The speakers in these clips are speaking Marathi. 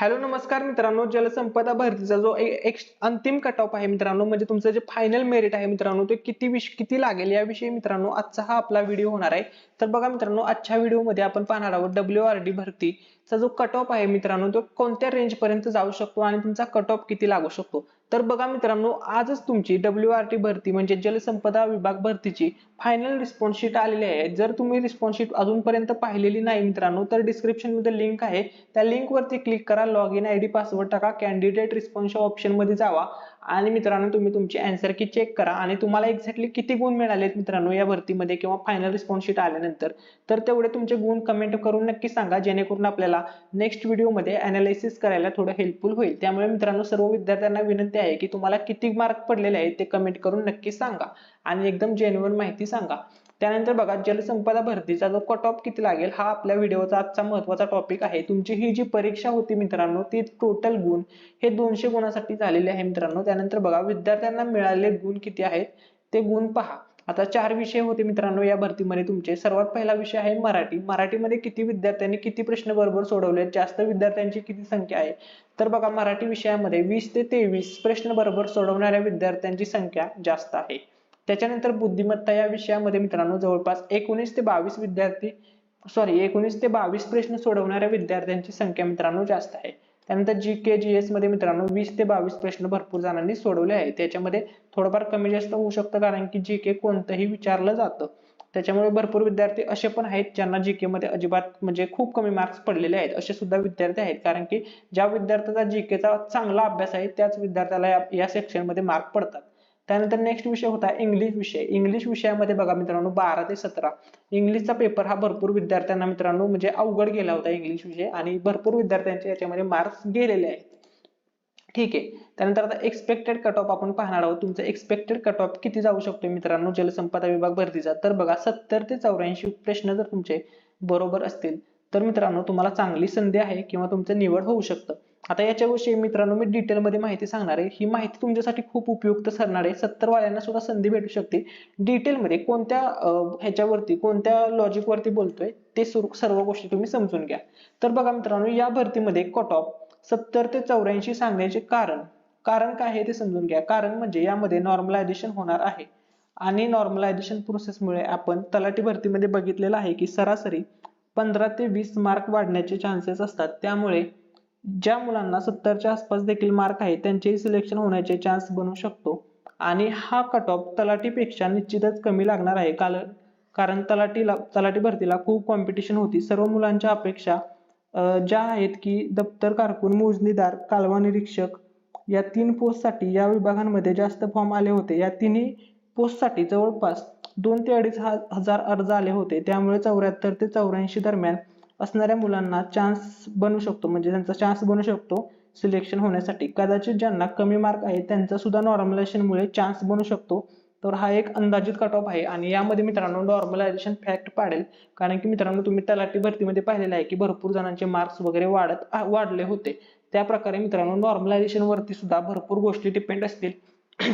हॅलो नमस्कार मित्रांनो. जलसंपदा भरतीचा जो एक अंतिम कट ऑफ आहे मित्रांनो म्हणजे तुमचं जे फायनल मेरिट आहे मित्रांनो ते किती विष किती लागेल याविषयी मित्रांनो आजचा हा आपला व्हिडिओ होणार आहे. तर बघा मित्रांनो आजच्या व्हिडिओमध्ये आपण पाहणार आहोत डब्ल्यू आर डी भरतीचा जो कट ऑफ आहे मित्रांनो तो कोणत्या रेंज पर्यंत जाऊ शकतो आणि तुमचा कट ऑफ किती लागू शकतो? तर बघा मित्रांनो आजच तुमची डब्ल्यू आर टी भरती म्हणजे जलसंपदा विभाग भरतीची फायनल रिस्पॉन्स शीट आलेली आहे. जर तुम्ही रिस्पॉन्स शीट अजूनपर्यंत पाहिलेली नाही मित्रांनो तर डिस्क्रिप्शनमध्ये लिंक आहे. त्या लिंक वरती क्लिक करा log in ID password टाका कॅन्डिडेट रिस्पॉन्स ऑप्शनमध्ये जावा. आणि मित्रांनो तुम्ही तुमची अँसर की चेक करा. आणि तुम्हाला एक्झॅक्टली किती गुण मिळालेत मित्रांनो या भरतीमध्ये किंवा फायनल रिस्पॉन्स शीट आल्यानंतर. तर तेवढे तुमचे गुण कमेंट करून नक्की सांगा जेणेकरून आपल्याला नेक्स्ट व्हिडिओमध्ये अनालिसिस करायला थोडं हेल्पफुल होईल. त्यामुळे मित्रांनो सर्व विद्यार्थ्यांना विनंती आहे की तुम्हाला किती मार्क पडलेले आहेत ते कमेंट करून नक्की सांगा. आणि एकदम जेन्युअन माहिती सांगा. त्यानंतर बघा जलसंपदा भरतीचा जो कट ऑफ किती लागेल हा आपल्या व्हिडिओचा आजचा महत्त्वाचा टॉपिक आहे. तुमची ही जी परीक्षा होती मित्रांनो ती टोटल गुण हे दोनशे गुणासाठी झालेले आहे मित्रांनो. त्यानंतर बघा विद्यार्थ्यांना मिळालेले गुण किती आहेत ते गुण पहा. आता चार विषय होते मित्रांनो या भरतीमध्ये तुमचे. सर्वात पहिला विषय आहे मराठी. मराठीमध्ये किती विद्यार्थ्यांनी किती प्रश्न बरोबर सोडवले जास्त विद्यार्थ्यांची किती संख्या आहे? तर बघा मराठी विषयामध्ये वीस ते तेवीस प्रश्न बरोबर सोडवणाऱ्या विद्यार्थ्यांची संख्या जास्त आहे. त्याच्यानंतर बुद्धिमत्ता या विषयामध्ये मित्रांनो जवळपास एकोणीस ते बावीस विद्यार्थी सॉरी एकोणीस ते बावीस प्रश्न सोडवणाऱ्या विद्यार्थ्यांची संख्या मित्रांनो जास्त आहे. त्यानंतर जी के जी एसमध्ये मित्रांनो वीस ते बावीस प्रश्न भरपूर जणांनी सोडवले आहेत. त्याच्यामध्ये थोडंफार कमी जास्त होऊ शकतं कारण की जी के कोणतंही विचारलं जातं. त्याच्यामुळे भरपूर विद्यार्थी असे पण आहेत ज्यांना जी के मध्ये अजिबात म्हणजे खूप कमी मार्क्स पडलेले आहेत. असे सुद्धा विद्यार्थी आहेत कारण की ज्या विद्यार्थ्याचा जी चा चांगला अभ्यास आहे त्याच विद्यार्थ्याला या- सेक्शनमध्ये मार्क पडतात. त्यानंतर नेक्स्ट विषय होता इंग्लिश विषय. इंग्लिश विषयामध्ये बघा मित्रांनो बारा ते सतरा. इंग्लिशचा पेपर हा भरपूर विद्यार्थ्यांना मित्रांनो म्हणजे अवघड गेला होता इंग्लिश विषय आणि भरपूर विद्यार्थ्यांचे याच्यामध्ये मार्क्स गेलेले आहेत. ठीक आहे. त्यानंतर आता एक्सपेक्टेड कट ऑफ आपण पाहणार आहोत. तुमचं एक्सपेक्टेड कट ऑफ किती जाऊ शकतो मित्रांनो? जलसंपदा विभाग भरतीचा. तर बघा सत्तर ते चौऱ्याऐंशी प्रश्न जर तुमचे बरोबर असतील तर मित्रांनो तुम्हाला चांगली संधी आहे किंवा तुमचं निवड होऊ शकतं. आता याच्याविषयी मित्रांनो मी डिटेलमध्ये माहिती सांगणार आहे. ही माहिती तुमच्यासाठी खूप उपयुक्त ठरणार आहे. सत्तरवाल्यांना सुद्धा संधी भेटू शकते. डिटेलमध्ये कोणत्या ह्याच्यावरती कोणत्या लॉजिकवरती बोलतोय ते सर्व गोष्टी तुम्ही समजून घ्या. तर बघा मित्रांनो या भरतीमध्ये कट ऑफ सत्तर ते चौऱ्याऐंशी सांगण्याचे कारण. कारण काय आहे ते समजून घ्या. कारण म्हणजे यामध्ये नॉर्मलायझेशन होणार आहे. आणि नॉर्मलायझेशन प्रोसेसमुळे आपण तलाठी भरतीमध्ये बघितलेलं आहे की सरासरी पंधरा ते वीस मार्क वाढण्याचे चान्सेस असतात. त्यामुळे ज्या मुलांना सत्तरच्या आसपास देखील मार्क आहे त्यांचेही सिलेक्शन होण्याचे चान्स बनू शकतो. आणि हा कट ऑफ तलाठीपेक्षा निश्चितच कमी लागणार आहे. कारण कारण तलाठीला तलाठी भरतीला खूप कॉम्पिटिशन होती. सर्व मुलांच्या अपेक्षा ज्या आहेत की दप्तर कारकून मोजणीदार कालवा निरीक्षक या तीन पोस्टसाठी या विभागांमध्ये जास्त फॉर्म आले होते. या तिन्ही पोस्टसाठी जवळपास दोन ते अडीच हजार अर्ज आले होते. त्यामुळे चौऱ्याहत्तर ते चौऱ्याऐंशी दरम्यान असणाऱ्या मुलांना चान्स बनू शकतो. म्हणजे त्यांचा चान्स बनू शकतो सिलेक्शन होण्यासाठी. कदाचित ज्यांना कमी मार्क आहे त्यांचा सुद्धा नॉर्मलायझेशनमुळे चान्स बनू शकतो. तर हा एक अंदाजित कट ऑफ आहे. आणि यामध्ये मित्रांनो नॉर्मलायझेशन फॅक्ट पाडेल. कारण की मित्रांनो तुम्ही तलाठी भरतीमध्ये पाहिलेलं आहे की भरपूर जणांचे मार्क्स वगैरे वाढत वाढले होते. त्या प्रकारे मित्रांनो नॉर्मलायझेशन वरती सुद्धा भरपूर गोष्टी डिपेंड असतील.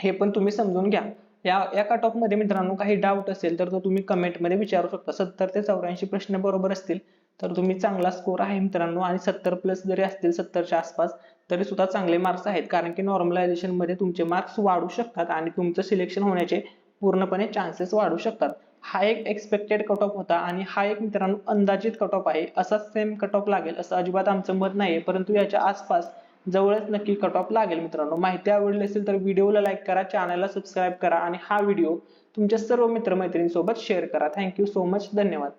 हे पण तुम्ही समजून घ्या. या या कट ऑफमध्ये मित्रांनो काही डाऊट असेल तर तो तुम्ही कमेंटमध्ये विचारू शकता. सत्तर ते चौऱ्याऐंशी प्रश्न बरोबर असतील तर तुम्ही चांगला स्कोर आहे मित्रांनो. आणि सत्तर प्लस जरी असतील सत्तरच्या आसपास तरी सुद्धा चांगले मार्क्स आहेत. कारण की नॉर्मलायझेशनमध्ये तुमचे मार्क्स वाढू शकतात आणि तुमचं सिलेक्शन होण्याचे पूर्णपणे चान्सेस वाढू शकतात. हा एक एक्सपेक्टेड कट ऑफ होता आणि हा एक मित्रांनो अंदाजित कट ऑफ आहे. असा सेम कट ऑफ लागेल असं अजिबात आमचं मत नाहीये. परंतु याच्या आसपास जवळच नक्की कट ऑफ लागेल मित्रांनो. माहिती आवडली असेल तर व्हिडिओला लाईक करा चॅनलला सबस्क्राईब करा आणि हा व्हिडिओ तुमच्या सर्व मित्रमैत्रिणींसोबत शेअर करा. थँक्यू सो मच धन्यवाद.